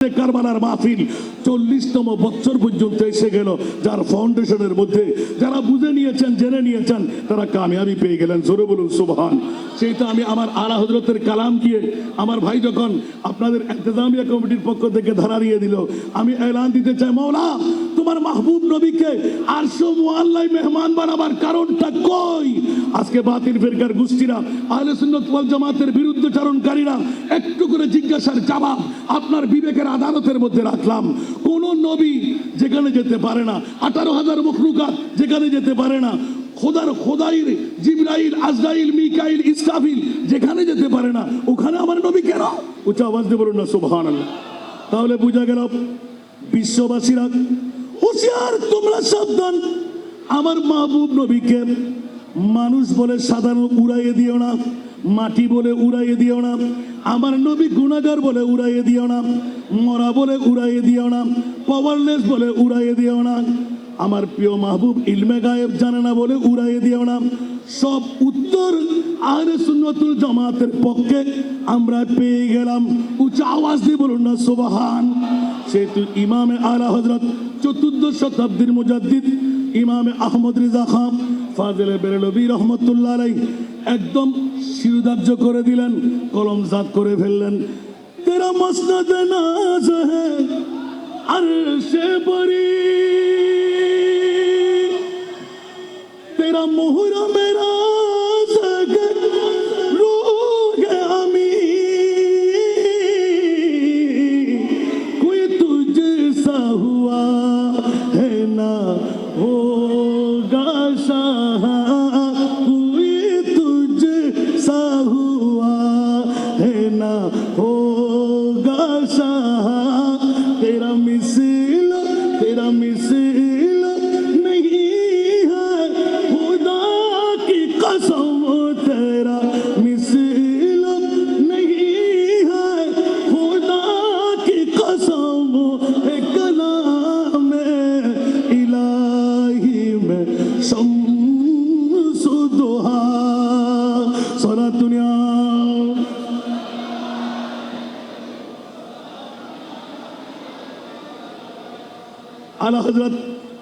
কারবালার মাহফিল। চল্লিশতম বছর পর্যন্ত এসে গেল, যার ফাউন্ডেশনের মধ্যে যারা বুঝে নিয়েছেন, জেনে নিয়েছেন, তারা কামিয়াবি পেয়ে গেলেন। জোরে বলুন, সুবহান। সেটা আমি আমার আলা হজরতের কালাম দিয়ে আমার ভাই যখন আপনাদের ইন্তজামিয়া কমিটির পক্ষ থেকে ধারা দিয়ে দিল, আমি এলান দিতে চাই, মৌলা, তোমার মাহবুব নবীকে আরশো মুআল্লাই মেহমান বানাবার কারণটা কই? আজকে বাতিল ফেরকার গোষ্ঠীরা, আহলে সুন্নাত ওয়াল জামাতের বিরুদ্ধে চারণকারীরা একটু করে জিজ্ঞাসার জবাব আপনার বিবেকের আদালতের মধ্যে রাখলাম। কোন নবী যেখানে যেতে পারে না। আঠারো হাজার মখলুকাত যেখানে যেতে পারে না। খোদার, খোদাইর, জিবরাইল, আজরাইল, মিকাইল, ইসরাফিল যেখানে যেতে পারে না। ওখানে আমার নবী কেন? উচ্চ আওয়াজ দিয়ে বলুন না, সুবহানাল্লাহ। তাহলে বোঝা গেল বিশ্ববাসীরা, হুঁশিয়ার, তোমরা সাবধান। আমার মাহবুব নবীকে মানুষ বলে সাধারণ উড়াইয়ে দিও না, মাটি বলে উড়াইয়ে দিও না আমার নবী গুণাগার বলে উড়াইয়ে দিও না, মরা বলে উড়াইয়ে দিও না পাওয়ারলেস বলে উড়াইয়ে দিও না, আমার প্রিয় মাহবুব ইলমে গায়েব জানে না বলে উড়াইয়ে দিও না। সব উত্তর আহলে সুন্নতুল জামাতের পক্ষে আমরা পেয়ে গেলাম। উচ্চ আওয়াজ দিয়ে বলুন না, সোবাহান। সেহেতু ইমামে আলা হজরত চতুর্দশ শতাব্দীর মুজাদ্দিদ, ইমামে আহমদ রিজা খান, ফাজলে বেরেলবি রহমতুল্লাহ আলাই একদম শিরোধার্য করে দিলেন, কলম জাত করে ফেললেন। তেরা মসনদ আর সে বরি তেরা মোহরমে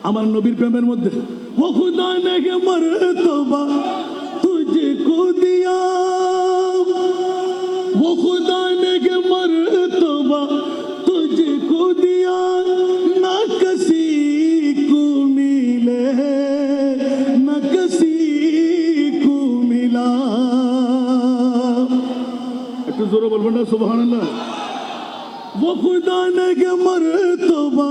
আমার নবীর প্রেমের মধ্যে, ও খুদা, নেগে মরে তোবা, তুঝে কো দিয়া ও খুদা, নেগে মরে তোবা, তুঝে কো দিয়া না কসি কো মিলে না কসি কো মিলা একটু জোরে বলবেন না, সুবহানাল্লাহ। ও খুদা, নেগে মরে তোবা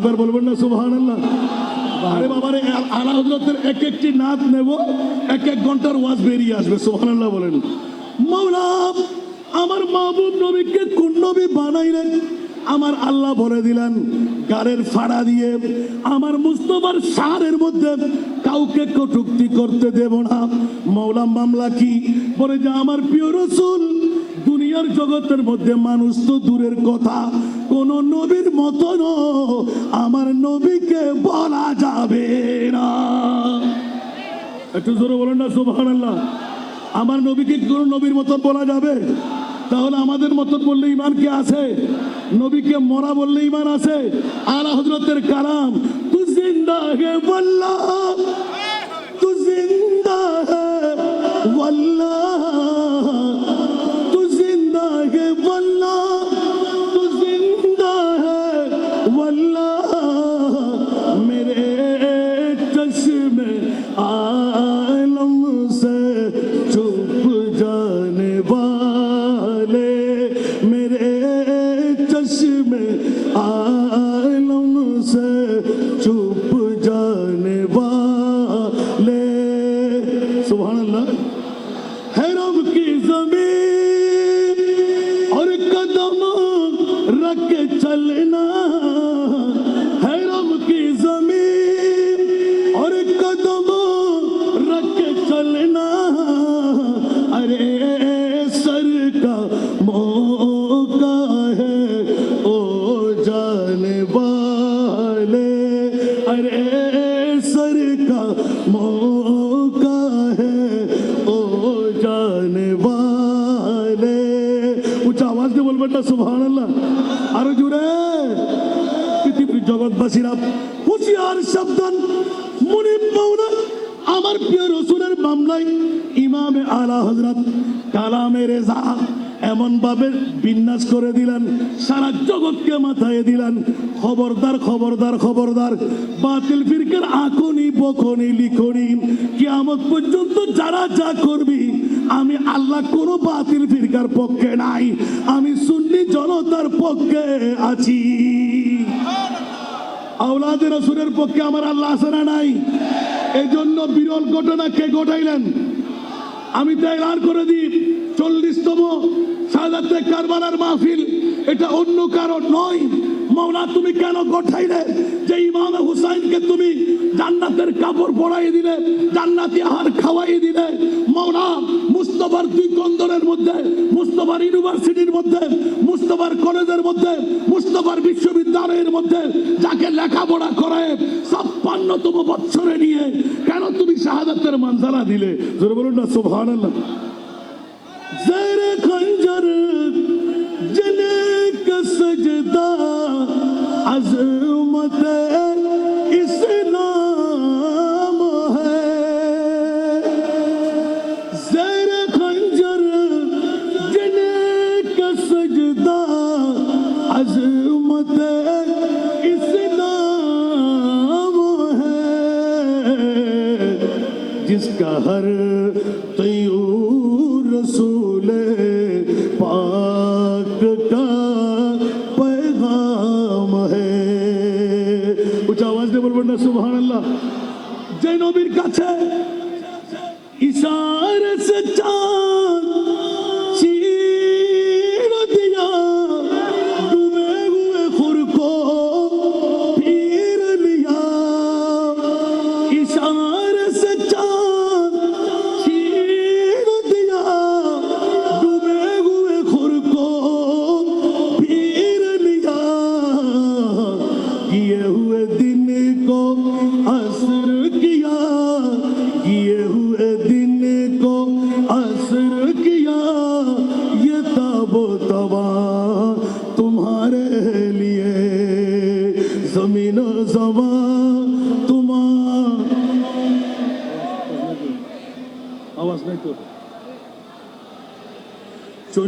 আরেকবার বলবেন না, সুবহানাল্লাহ। আরে বাবারে আলা হজরতের এক একটি নাচ নেব এক এক ঘণ্টার ওয়াজ বেরিয়ে আসবে, সুবহানাল্লাহ বলেন। মাওলা, আমার মাহবুব নবীকে কোন নবী বানাইলেন? আমার আল্লাহ বলে দিলেন গাড়ের ফাড়া দিয়ে, আমার মুস্তফার সারের মধ্যে কাউকে কটুক্তি করতে দেব না। মৌলা মামলা কি? বলে যে, আমার প্রিয় রসুল, দুনিয়ার জগতের মধ্যে মানুষ তো দূরের কথা। কোন নবীর মতন আমার নবীকে বলা যাবে না। একটু জোরে বলেন না, সুবহানাল্লাহ। আমার নবীকে কোন নবীর মতন বলা যাবে? তাহলে আমাদের মতন বললে ইমান কি আছে? নবীকে মরা বললে ইমান আছে? আলা হজরতের কালাম তু জিন্দা হে বল্লা का मौका है ও জানে वाले উচ্চ আওয়াজ দিয়ে বলবেন না সুবহান আল্লাহ আরো জোরে পৃথিবীর জগৎবাসীরা হুঁশিয়ার সাবধান মুনিব মাওলা আমার প্রিয় রসুলের মামলায় ইমামে আলা হজরত কালামে রেজা এমন ভাবে বিন্যাস করে দিলেন, সারা জগৎকে মাথায় দিলেন, খবরদার খবরদার খবরদার, বাতিল ফিরকের আঁকনি বকনি লিখনি, কিয়ামত পর্যন্ত যারা যা করবি, আমি আল্লাহ কোনো বাতিল ফিরকার পক্ষে নাই, আমি সুন্নি জনতার পক্ষে আছি। আওলাদের রসুলের পক্ষে আমার আল্লাহ আসারা নাই? এই জন্য বিরল ঘটনা কে ঘটাইলেন? আমি তো এলান করে দিই, চল্লিশতম সাদাতে কারবালার মাহফিল, এটা অন্য কারও নয়। মৌলা তুমি কেন গঠাইলে? যে ইমাম হুসাইনকে তুমি জান্নাতের কাপড় পরাই দিলে, জান্নাতি আহার খাওয়াই দিলে। মৌলা মুস্তফার দুই কন্দরের মধ্যে, মুস্তফার ইউনিভার্সিটির মধ্যে, মুস্তফার কলেজের মধ্যে, মুস্তফার বিশ্ববিদ্যালয়ের মধ্যে যাকে লেখাপড়া করায় ছাপ্পান্নতম বৎসরে নিয়ে কেন তুমি শাহাদাতের মানজালা দিলে? বলুন না সোভান আল্লাহ خنجر جنے کا سجدہ عظمت اسلام ہے۔ زیر خنجر جنے کا سجدہ عظمت اسلام ہے۔ جس کا ہر طیور رسول নবীর কাছে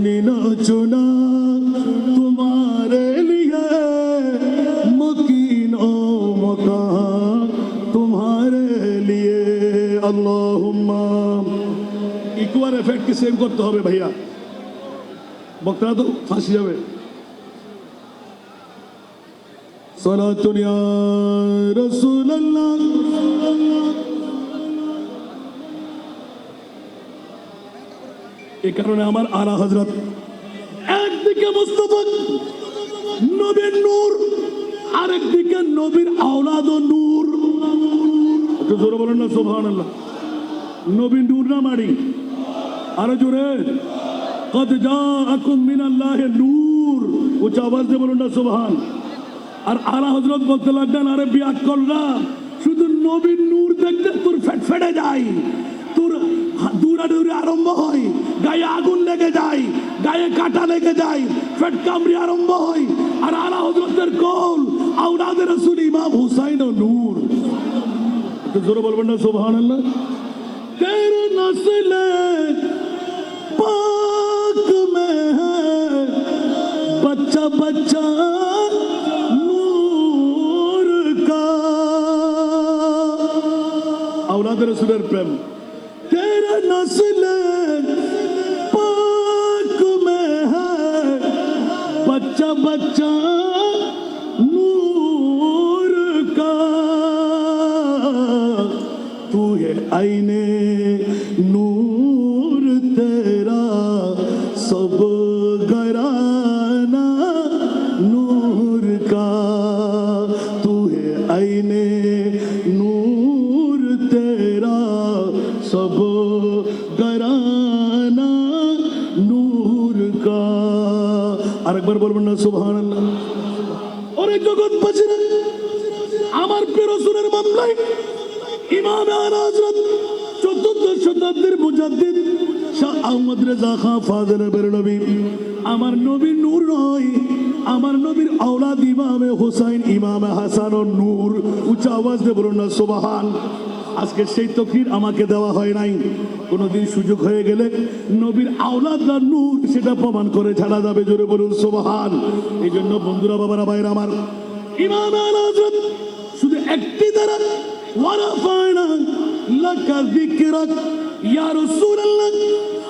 তুমি নাচনা তোমার লিয়ে মকিন ও মকা তোমার লিয়ে আল্লাহুম্মা। ইকুয়ার এফেক্টকে সেভ করতে হবে ভাইয়া? বক্তারা তো ফাঁসি যাবে। صلاة চুনিয়া رسول এই কারণে আমার আলা হজরত একদিকে মুস্তফা, নবীর নূর, আরেকদিকে নবীর আওলাদ ও নূর। একটু জোরে বলেন না, সুবহানাল্লাহ। নবীর নূর না মারি আরও জোরে। কদ জাআকুম মিনাল্লাহি নূর। উচ্চ আওয়াজ দিয়ে বলুন না, সুবহান। আর আলা হজরত বলতে লাগলেন, আরে বিয়া করলা শুধু নবীর নূর দেখতে তোর ফেট ফেটে যায়। তোর দৌড়াদৌড়ি আরম্ভ হয়। গায়ে আগুন লেগে যায় গায়ে কাটা লেগে যায় পেট কামড়ে আরম্ভ হয় আর আলা হজরতের কল আউলাদের রসুল ইমাম হুসাইন ও নূর জোরে বলবেন না সুবহান আল্লাহ تیر نسل پاک میں ہے بچہ بچہ نور کا اولاد رسولر پریم আইনে নূর তেরা সব গরানা নূর কা। তু হে আইনে নূর তেরা সব গরানা নূর কা। আরেকবার বলবেন না, সুবহানাল্লাহ। ওরে জগৎ বাজিরা আমার প্রিয় রসুলের মামলায় ইমাম আলা চতুর্থ শতাব্দীর মুজাদ্দিদ শাহ আহমদ রেজা খান ফাজলে বেরলবি আমার নবীর নূর নয়, আমার নবীর আওলাদ ইমামে হোসাইন, ইমামে হাসান ও নূর। উচ্চ আওয়াজ দিয়ে না, সুবহান। আজকে সেই তকরির আমাকে দেওয়া হয় নাই। কোনোদিন সুযোগ হয়ে গেলে নবীর আওলাদ না নূর সেটা প্রমাণ করে ছাড়া যাবে, জোরে বলুন, সুবহান। এই জন্য বন্ধুরা, বাবারা বাইরে আমার, ইমাম শুধু একটি দ্বারা যিকরাক ইয়া রাসূলুল্লাহ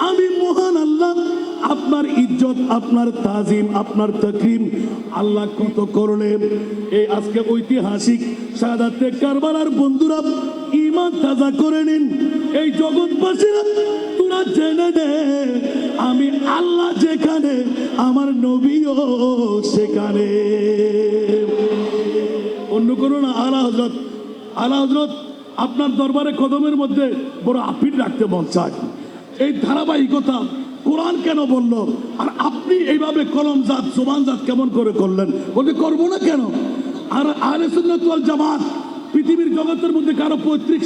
আমি মহান আল্লাহ আপনার ইজ্জত আপনার তাজিম আপনার তকরিম আল্লাহ কত করলেন এই আজকে ঐতিহাসিক সাদাতে কারবালার বন্ধুরা ইমান তাজা করে নিন। এই জগৎবাসীরা, তোরা জেনে নে, আমি আল্লাহ যেখানে, আমার নবীও সেখানে। অন্য কোনো না, আলা হজরত আলা হজরত আপনার দরবারে কদমের মধ্যে বড় আপিল রাখতে মন চায়। এই ধারাবাহিকতা কোরআন কেন বলল? আর আপনি এইভাবে কলম জাত জোবান জাত কেমন করে করলেন? বলতে করব না কেন? আর আলে সুন্নাত জামাত পৃথিবীর জগতের মধ্যে কারও পৈতৃক